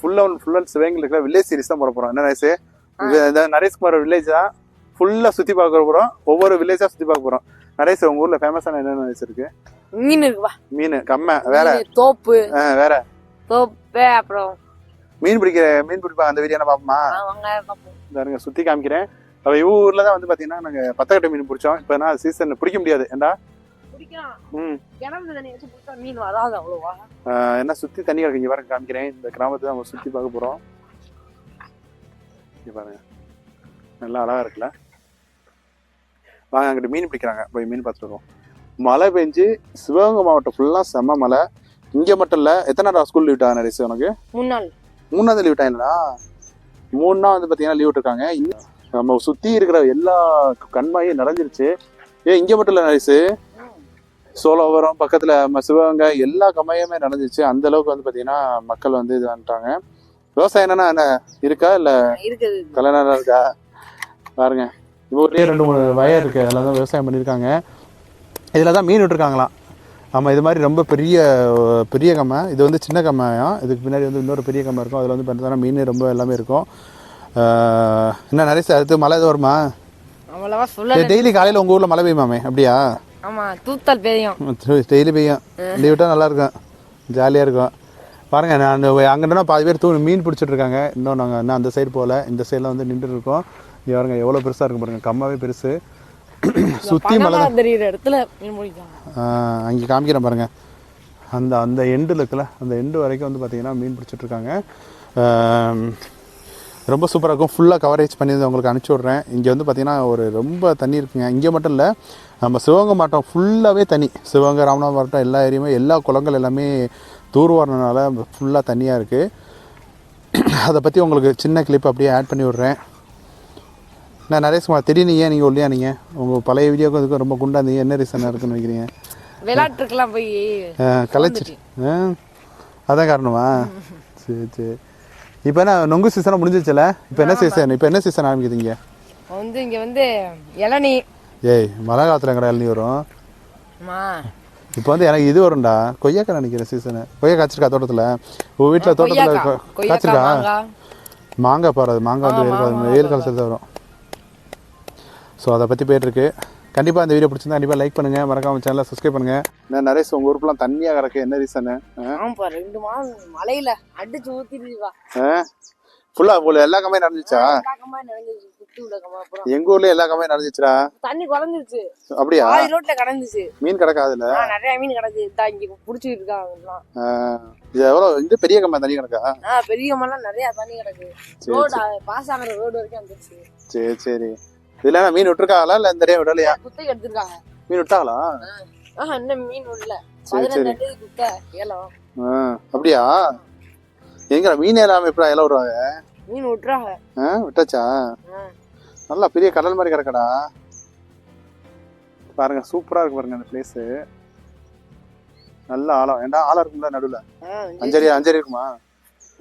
ஃபுல்லா ஃபுல்லா சிவகங்கை இருக்கிற வில்லேஜ் சீரிஸ் தான் போட போறோம். என்ன நரேஷ் இந்த நரேஷ்குமார் வில்லேஜ் தான் ஃபுல்லா சுத்தி பார்க்க போறோம். ஒவ்வொரு வில்லேஜா சுத்தி பார்க்க போறோம். நரேஷ் உங்க ஊர்ல ஃபேமஸான என்ன நரேஷ் இருக்கு? மீன் இருக்குப்பா மீன் கம்மை வேற? தோப்பு. வேற? தோப்பு அப்புறம் மீன் பிடிக்கிற மீன் பிடிப்பா? அந்த வீடியோ பாப்போமா பாருங்க சுத்தி காமிக்கிறேன். அப்ப ஊர்ல தான் வந்து பாத்தீங்கன்னா நாங்க பத்தக்கட்டை மீன் பிடிச்சோம். இப்ப சீசன் பிடிக்க முடியாது. ஏண்டா? தண்ணி வச்சு மீன் வராது அவ்வளோவா? என்ன சுத்தி தண்ணி கிடக்கு இங்க பாருங்க காமிக்கிறேன். இந்த கிராமத்தை நம்ம சுத்தி பார்க்க போறோம். இங்க பாருங்க. நல்லா அழகா இருக்குல்ல? வாங்க அங்கிட்டு மீன் பிடிக்கிறாங்க. போய் மீன் பார்த்துட்டு வருவோம். மழை பெஞ்சு சிவகங்கை மாவட்டம் ஃபுல்லா செம்ம மழை. இங்க மட்டும் இல்ல எத்தனை நாள் ஸ்கூல் லீவ் விட்டாங்க நரேஷ் உனக்கு? முன்னாள் மூணாவது லீவ் விட்டாங்களா மூணு நாள் வந்து பாத்தீங்கன்னா லீவ் விட்டுருக்காங்க. இன்னும் நம்ம சுத்தி இருக்கிற எல்லா கண்மாயும் நிறைஞ்சிருச்சு. ஏ இங்க மட்டும் இல்ல நரேஷ். சோழவரம் பக்கத்துல சிவகங்கை எல்லா கம்மாயுமே நடந்துச்சு. அந்த அளவுக்கு வந்து பாத்தீங்கன்னா மக்கள் வந்து இது பண்ணிட்டாங்க. விவசாயம் என்னன்னா என்ன இருக்கா? இல்ல தலைநகரா இருக்கா? பாருங்க. ஊர்லயே ரெண்டு மூணு வயல் இருக்கு. அதில் தான் விவசாயம் பண்ணியிருக்காங்க இதில் தான் மீன் விட்டுருக்காங்களாம். ஆமாம் இது மாதிரி ரொம்ப பெரிய பெரிய கம்மை இது வந்து சின்ன கம்மாயம் இதுக்கு பின்னாடி வந்து இன்னொரு பெரிய கம்மை இருக்கும். அதில் வந்து பார்த்தீங்கன்னா மீன் ரொம்ப எல்லாமே இருக்கும். என்ன நிறைய அடுத்து மழை எதுவும் வருமா? டெய்லி காலையில் உங்கள் ஊரில் மழை பெய்யுமாமே? அப்படியா? ஆமா தூத்தல் பெரியும். டெய்லி பெய்யும். லீவ் விட்டால் நல்லா இருக்கும் ஜாலியாக இருக்கும். பாருங்க நான் அங்கிட்டனா பாதி பேர் தூ மீன் பிடிச்சிட்டு இருக்காங்க. இன்னும் நாங்கள் இன்னும் அந்த சைடு போகல இந்த சைடில் வந்து நின்று இருக்கோம். இங்க பாருங்க எவ்வளோ பெருசாக இருக்கும் பாருங்க. கம்மாவே பெருசு. சுற்றி மலை தெரியுற இடத்துல அங்கே காமிக்கிறேன் பாருங்க. அந்த அந்த எண்டில் இருக்குல்ல அந்த எண்டு வரைக்கும் வந்து பார்த்தீங்கன்னா மீன் ஆம், ரொம்ப சூப்பராக இருக்கும். ஃபுல்லாக கவரேஜ் பண்ணி உங்களுக்கு அனுப்பிச்சி விட்றேன். இங்கே வந்து பார்த்தீங்கன்னா ஒரு ரொம்ப தண்ணி இருக்குங்க. இங்கே மட்டும் இல்லை நம்ம சிவகங்கை மாவட்டம் ஃபுல்லாகவே தண்ணி. சிவகங்கை ராமநாதபுரம் மாவட்டம் எல்லா ஏரியுமே எல்லா குளங்கள் எல்லாமே தூர்வாரினால ஃபுல்லாக தண்ணியாக இருக்குது அதை பற்றி உங்களுக்கு சின்ன கிளிப் அப்படியே ஆட் பண்ணி விட்றேன். நான் நரேஷ்குமார் திடீர்னு ஏன் நீங்கள் ஒல்லியா நீங்கள் உங்கள் பழைய வீடியோக்கும் இதுக்கும் ரொம்ப குண்டா இருந்தீங்க. என்ன ரீசனாக இருக்குன்னு நினைக்கிறீங்க? விளையாட்டுக்கெல்லாம் போய் கலைச்சிட்டு அதான் காரணமா? சரி சரி. இப்போ என்ன நொங்கு சீசனாக முடிஞ்சிச்சுல இப்போ என்ன சீசன் இப்போ என்ன சீசன் ஆரம்பிக்குதுங்க வந்து இங்க வந்து இளநீ. ஏய் மழை காலத்தில் எங்கடா இளநீ வரும்? இப்போ வந்து எனக்கு இது வரும்டா. கொய்யாக்கா நினைக்கிறேன் சீசனு கொய்யா காய்ச்சிருக்கா தோட்டத்தில்? உங்கள் வீட்டில் தோட்டத்தில் காய்ச்சிருக்கா? மாங்காய் பாரு மாங்காய் வந்து வெயில் காலத்தில் வரும். ஸோ அதை பற்றி போயிட்டுருக்கு கண்டிப்பாக இந்த வீடியோ பிடிச்சிருந்தா கண்டிப்பாக லைக் பண்ணுங்கள் மறக்காம சேனலை சப்ஸ்கிரைப் பண்ணுங்கள் நான் நிறைய உங்கள் ஊருக்குலாம் தண்ணியாக கிடக்கு. என்ன ரீசனு ஆமாப்பா ரெண்டு மாதம் மழையில அடிச்சு ஊத்திடுவா ஃபுல்லாக உங்களுக்கு எல்லா கம்மையும் நடந்துச்சா? எங்கள் ஊர்லேயும் எல்லா கம்மையும் நடந்துச்சுடா. தண்ணி குறைஞ்சிருச்சு. அப்படியா? ரோட்ல கடந்துச்சு. மீன் கிடக்காதுல்ல ஆ, நிறைய மீன் கிடக்கு. இங்க புடிச்சிட்டு இருக்காங்க எல்லாம். இது எவ்வளோ இந்த பெரிய கம்மை தண்ணி கிடக்கா பெரிய மரம் நிறைய தண்ணி கிடக்கு. ரோடு பாஸ் ஆகிற ரோடு வரைக்கும் வந்துருச்சு. சரி சரி. இதில் மீன் விட்டுருக்காங்களா இல்லை இந்த டைம் விடலையா? எடுத்திருக்காங்க. மீன் விட்டாங்களா? ஆஹ் இன்னும் மீன் விடல. சரி, அடி குத்தை ஏலம். ஆ அப்படியா? எங்க மீன் இல்லாமல் எப்படா இலை விடுறாங்க? மீன் விட்டுறாங்க. ஆ விட்டாச்சா. நல்லா பெரிய கடல் மாதிரி கிடக்கடா. பாருங்க சூப்பரா இருக்கு பாருங்க அந்த பிளேஸ் நல்ல ஆழம். ஏன்டா ஆழம் இருக்கும்ல நடுவுல? அஞ்சடி அஞ்சடி இருக்குமா?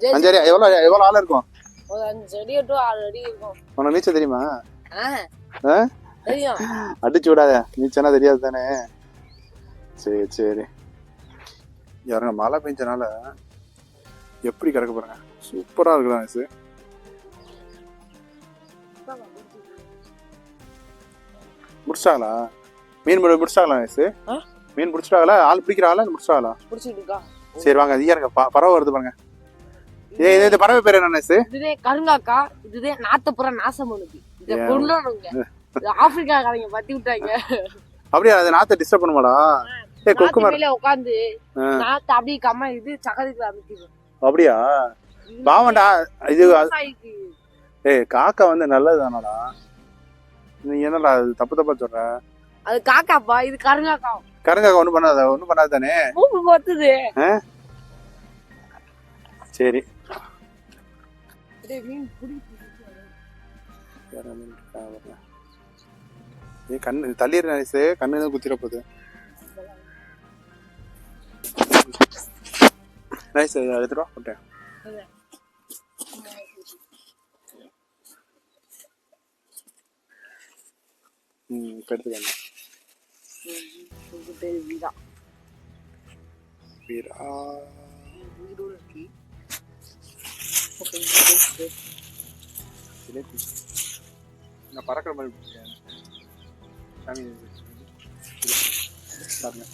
அஞ்சடி எவ்வளவு எவ்வளவு ஆழம் இருக்கும்? ஒரு அடி டு ஆறு அடி இருக்கும். உனக்கு நீச்சல்? தெரியும்? அடிச்சு விடாத. நீச்சல்னா தெரியாது தானே? சரி சரி. யாருங்க மழை பெஞ்சனால எப்படி கிடக்க பாருங்க சூப்பரா இருக்குடா மிஸ் முடிச்சிட்டாங்களா? மீன் முடி முடிச்சிட்டாங்களா மிஸ்? மீன் முடிச்சிட்டாங்களா? ஆள் பிடிக்கிறாங்களா? முடிச்சிட்டாங்களா? புடிச்சிட்டு சரி வாங்க அது இருங்க. ப- பறவை வருது பாருங்க. ஏ இது இந்த பறவை பேர் என்ன கருங்காக்கா இதுதே நாத்தப்புற நாசம் பண்ணுது இத ஏன்? கொள்ளணுங்க இது ஆப்பிரிக்கா காரங்க பத்தி விட்டாங்க. அப்படியா அது நாத்தை டிஸ்டர்ப் பண்ணுமாடா ஏ கொக்கு மரம் ஆ. நாத்து அப்படியே கம்ம இது சகதிக்கு அப்படியா? பாவண்டா இது ஏய் காக்கா வந்து நல்லது தானடா? நீ என்னடா அது தப்பு தப்பா சொல்ற? அது காக்காப்பா இது கருங்காக்கா. கருங்காக்கா ஒன்றும் பண்ணாத ஒன்றும் பண்ணாது தானே? மூக்கு கொத்துது. சரி. மீன் ஏ கண்ணு தள்ளிடுற நைஸு கண்ணு தான் குத்திர போகுது நைஸ் எடுத்துருவா போட்டேன் ம் இப்போ எடுத்துக்கங்க இது பேரு வீரா. வீரா. வீரோட இருக்கு ஜிலேபி நான் பறக்கிற மாதிரி சாமி பாருங்க